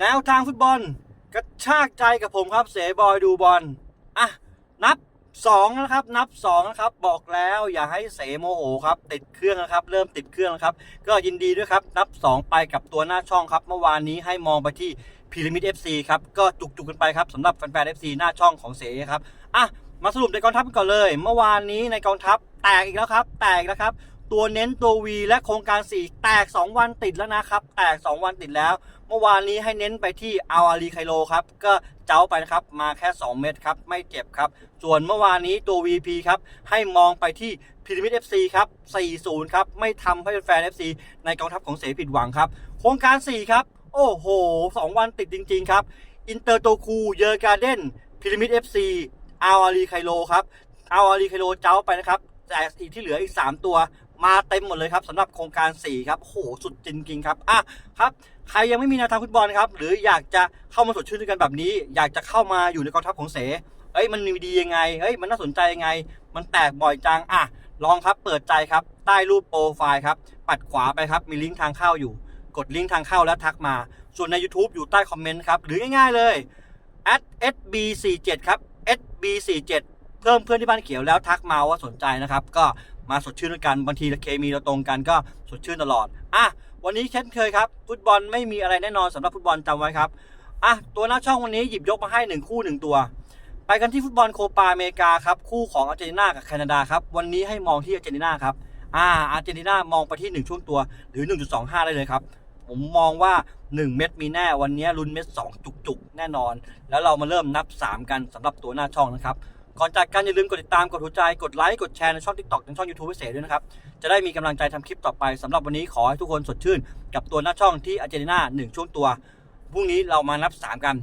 แนวทางฟุตบอล กระชากใจกับผมครับ เสบอยดูบอลอะนับ2นะครับนับ2นะครับบอกแล้วอย่าให้เสโมโหครับ ติดเครื่องนะครับ เริ่มติดเครื่องแล้วครับ ก็ยินดีด้วยครับ นับ 2 ไปกับตัวหน้าช่องครับ เมื่อวานนี้ให้มองไปที่พีระมิด FC ครับ ก็จุกๆกันไปครับสำหรับแฟนๆ FC หน้าช่องของเสครับอะมาสรุปในกองทัพกันก่อนเลย เมื่อวานนี้ในกองทัพแตกอีกแล้วครับ แตกแล้วครับ ตัวเน้นตัว V และโครงการ 4 แตก 2 วันติดแล้วนะครับ แตก 2 วันติดแล้ว เมื่อวานนี้ให้เน้นไปที่อาอาลีไคโลครับ ก็เจ้าไปนะครับ มาแค่ 2 เม็ดครับ ไม่เจ็บครับ ส่วนเมื่อวานนี้ตัว VP ครับ ให้มองไปที่พีระมิด FC ครับ 40 ครับ ไม่ทำให้แฟน FC ในกองทัพของเสผิดหวังครับ โครงการ 4 ครับ โอ้โห 2 วันติดจริง ๆ ครับ อินเตอร์โตคู เยอร์การ์เด้นพีระมิด FC อาอาลีไคโลครับ อาอาลีไคโลเจ้าไปนะครับแต่อีกที่เหลืออีก 3 ตัว มาเต็มหมดเลยครับสำหรับโครงการ 4 ครับโหสุดจริงๆครับอะครับใครยังไม่มีแนวทางฟุตบอลครับหรืออยากจะเข้ามาสดชื่นด้วยกันแบบนี้ อยากจะเข้ามาอยู่ในกองทัพของเสเอ้ยมันมีดียังไงเอ้ยมันน่าสนใจยังไง มันแตกบ่อยจังอะลองครับเปิดใจครับใต้รูปโปรไฟล์ครับปัดขวาไปครับมีลิงก์ทางเข้าอยู่ กดลิงก์ทางเข้าแล้วทักมา ส่วนใน YouTube อยู่ใต้คอมเมนต์ครับหรือง่ายๆเลย @sb47 ครับ sb47 เพิ่มเพื่อนที่บ้านเขียวแล้วทักมาว่าสนใจนะครับ ก็มาสดชื่นด้วยกันบางทีเคมีเราตรงกันก็สดชื่นตลอดอะวันนี้เช่นเคยครับ ฟุตบอลไม่มีอะไรแน่นอนสำหรับฟุตบอลจำไว้ครับอะตัวหน้าช่องวันนี้หยิบยกมาให้หนึ่งคู่หนึ่งตัว ไปกันที่ฟุตบอลโคปาอเมริกาครับคู่ของอาร์เจนตินากับแคนาดาครับวันนี้ให้มองที่อาร์เจนตินาครับอ่าอาร์เจนตินามองไปที่ 1 ช่วงตัวหรือ 1.25 ได้เลยครับ ผมมองว่า 1 เม็ดมีแน่วันนี้ลุ้นเม็ด2จุกๆ แน่นอน แล้วเรามาเริ่มนับ 3 กันสำหรับตัวหน้าช่องนะครับ ก่อนจากกันอย่าลืมกดติดตามกดหัวใจกดไลค์กดแชร์ในช่อง TikTok ในช่อง YouTube พิเศษด้วยนะครับ จะได้มีกำลังใจทำคลิปต่อไปสำหรับวันนี้ขอให้ทุกคนสดชื่น กับตัวหน้าช่องที่อาร์เจนตินา1ช่วงตัวพรุ่งนี้เรามานับ 3 กัน